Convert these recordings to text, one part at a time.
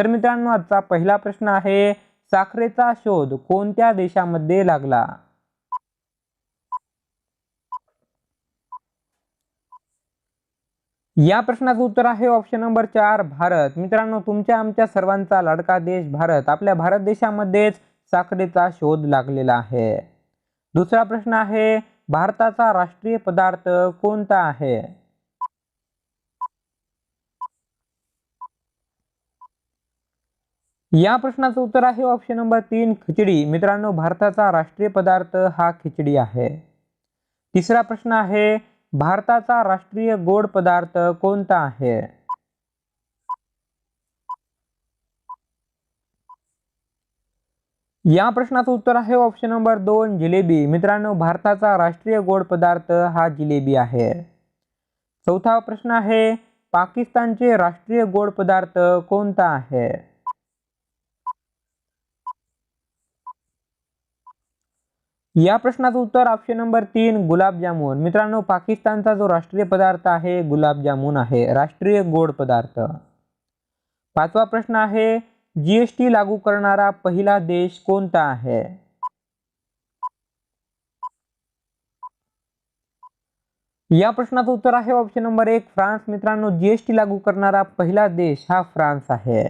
तर मित्रांनो आजचा पहिला प्रश्न आहे साखरेचा शोध कोणत्या देशामध्ये लागला? या प्रश्नाचं उत्तर आहे ऑप्शन नंबर चार भारत. मित्रांनो तुमच्या आमच्या सर्वांचा लाडका देश भारत. आपल्या भारत देशामध्येच साखरेचा शोध लागलेला आहे. दुसरा प्रश्न आहे भारताचा राष्ट्रीय पदार्थ कोणता आहे? या प्रश्नाचं उत्तर आहे ऑप्शन नंबर तीन खिचडी. मित्रांनो भारताचा राष्ट्रीय पदार्थ हा खिचडी आहे. तिसरा प्रश्न आहे भारताचा राष्ट्रीय गोड पदार्थ कोणता आहे? या प्रश्नाचं उत्तर आहे ऑप्शन नंबर दोन जिलेबी. मित्रांनो भारताचा राष्ट्रीय गोड पदार्थ हा जिलेबी आहे. चौथा प्रश्न आहे पाकिस्तानचे राष्ट्रीय गोड पदार्थ कोणता आहे? या प्रश्नाचं उत्तर ऑप्शन नंबर तीन गुलाबजामुन मित्रांनो पाकिस्तानचा जो राष्ट्रीय पदार्थ आहे गुलाबजामुन आहे. राष्ट्रीय गोड पदार्थ. पाचवा प्रश्न आहे जीएसटी लागू करणारा पहिला देश कोणता आहे? या प्रश्नाचं उत्तर आहे ऑप्शन नंबर एक फ्रान्स. मित्रांनो जीएसटी लागू करणारा पहिला देश हा फ्रान्स आहे.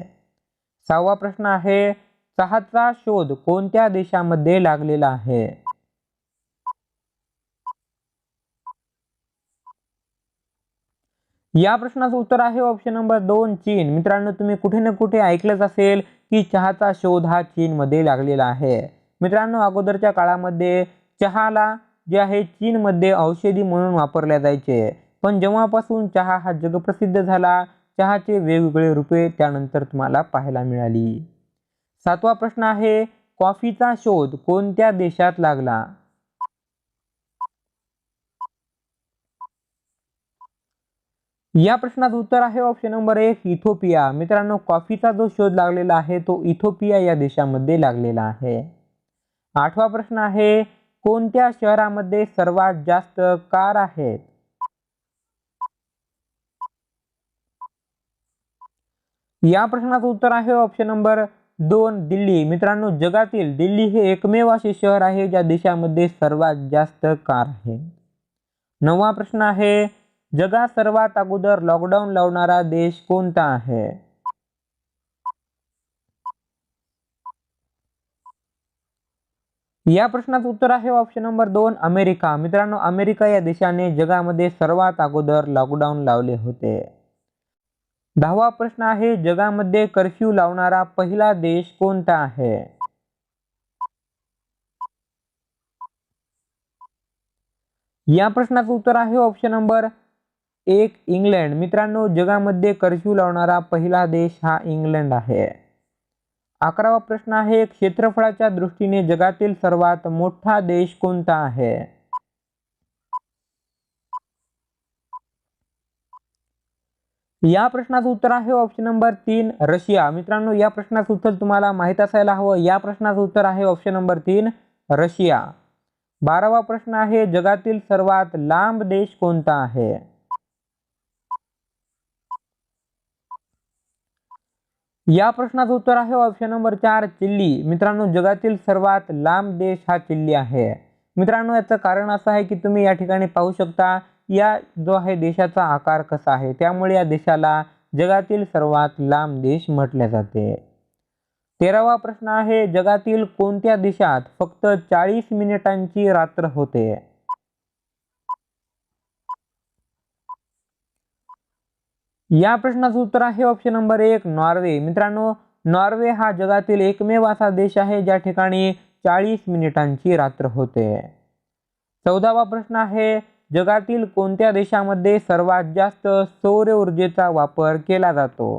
सहावा प्रश्न आहे चहाचा शोध कोणत्या देशामध्ये लागलेला आहे? या प्रश्नाचं उत्तर आहे ऑप्शन नंबर दोन चीन. मित्रांनो तुम्ही कुठे ना कुठे ऐकलंच असेल की चहाचा शोध हा चीनमध्ये लागलेला आहे. मित्रांनो अगोदरच्या काळामध्ये चहाला जे आहे चीनमध्ये औषधी म्हणून वापरल्या जायचे. पण जेव्हापासून चहा हा जगप्रसिद्ध झाला चहाचे वेगवेगळे रूपे त्यानंतर तुम्हाला पाहायला मिळाली. सातवा प्रश्न आहे कॉफीचा शोध कोणत्या देशात लागला? या प्रश्नाचं उत्तर आहे ऑप्शन नंबर एक इथोपिया. मित्रांनो कॉफीचा जो शोध लागलेला आहे तो इथोपिया या देशामध्ये लागलेला आहे. आठवा प्रश्न आहे कोणत्या शहरामध्ये सर्वात जास्त कार आहेत? या प्रश्नाचं उत्तर आहे ऑप्शन नंबर दोन दिल्ली. मित्रांनो जगातील दिल्ली हे एकमेव असे शहर आहे ज्या देशामध्ये सर्वात जास्त कार आहे नववा प्रश्न आहे जगात सर्वात अगोदर लॉकडाऊन लावणारा देश कोणता आहे? या प्रश्नाचं उत्तर आहे ऑप्शन नंबर दोन अमेरिका. मित्रांनो अमेरिका या देशाने जगामध्ये सर्वात अगोदर लॉकडाऊन लावले होते. दहावा प्रश्न आहे जगामध्ये कर्फ्यू लावणारा पहिला देश कोणता आहे? या प्रश्नाचं उत्तर आहे ऑप्शन नंबर एक इंग्लंड. मित्रांनो जगामध्ये कर्फ्यू लावणारा पहिला देश हा इंग्लंड आहे. अकरावा प्रश्न आहे क्षेत्रफळाच्या दृष्टीने जगातील सर्वात मोठा देश कोणता आहे? या प्रश्नाचं उत्तर आहे ऑप्शन नंबर तीन रशिया. मित्रांनो या प्रश्नाचं उत्तर तुम्हाला माहीत असायला हवं. या प्रश्नाचं उत्तर आहे ऑप्शन नंबर तीन रशिया. बारावा प्रश्न आहे जगातील सर्वात लांब देश कोणता आहे? या प्रश्नाचं उत्तर आहे ऑप्शन नंबर चार चिल्ली. मित्रांनो जगातील सर्वात लांब देश हा चिल्ली आहे. मित्रांनो याचं कारण असं आहे की तुम्ही या ठिकाणी पाहू शकता या जो आहे देशाचा आकार कसा आहे. त्यामुळे या देशाला जगातील सर्वात लांब देश म्हटले जाते. तेरावा प्रश्न आहे जगातील कोणत्या देशात फक्त चाळीस मिनिटांची रात्र होते? या प्रश्नाचं उत्तर आहे ऑप्शन नंबर एक नॉर्वे मित्रांनो नॉर्वे हा जगातील एकमेव असा देश आहे ज्या ठिकाणी चाळीस मिनिटांची रात्र होते. चौदावा प्रश्न आहे जगातील कोणत्या देशामध्ये सर्वात जास्त सौर ऊर्जेचा वापर केला जातो?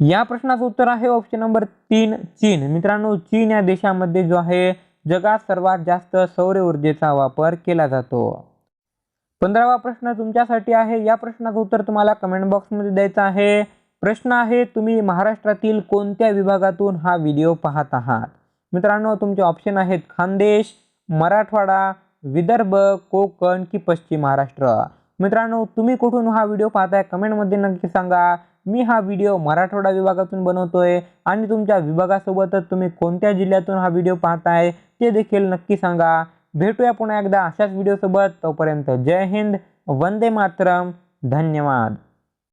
या प्रश्नाचं उत्तर आहे ऑप्शन नंबर तीन चीन. मित्रांनो चीन या देशामध्ये जो आहे जगात सर्वात जास्त सौर ऊर्जेचा वापर केला जातो. पंधरावा प्रश्न तुमच्यासाठी आहे. या प्रश्नाचं उत्तर तुम्हाला कमेंट बॉक्समध्ये द्यायचं आहे. प्रश्न आहे तुम्ही महाराष्ट्रातील कोणत्या विभागातून हा व्हिडिओ पाहत आहात? मित्रांनो तुमचे ऑप्शन आहेत खानदेश मराठवाडा विदर्भ कोकण की पश्चिम महाराष्ट्र. मित्रांनो तुम्ही कुठून हा व्हिडिओ पाहताय? कमेंटमध्ये नक्की सांगा. मी हा व्हिडिओ मराठवाडा विभागातून बनवतोय आणि तुमच्या विभागासोबतच तुम्ही कोणत्या जिल्ह्यातून हा व्हिडिओ पाहताय ते देखील नक्की सांगा. भेटूया पुन्हा एकदा अशाच व्हिडिओसोबत तोपर्यंत जय हिंद वंदे मातरम. धन्यवाद.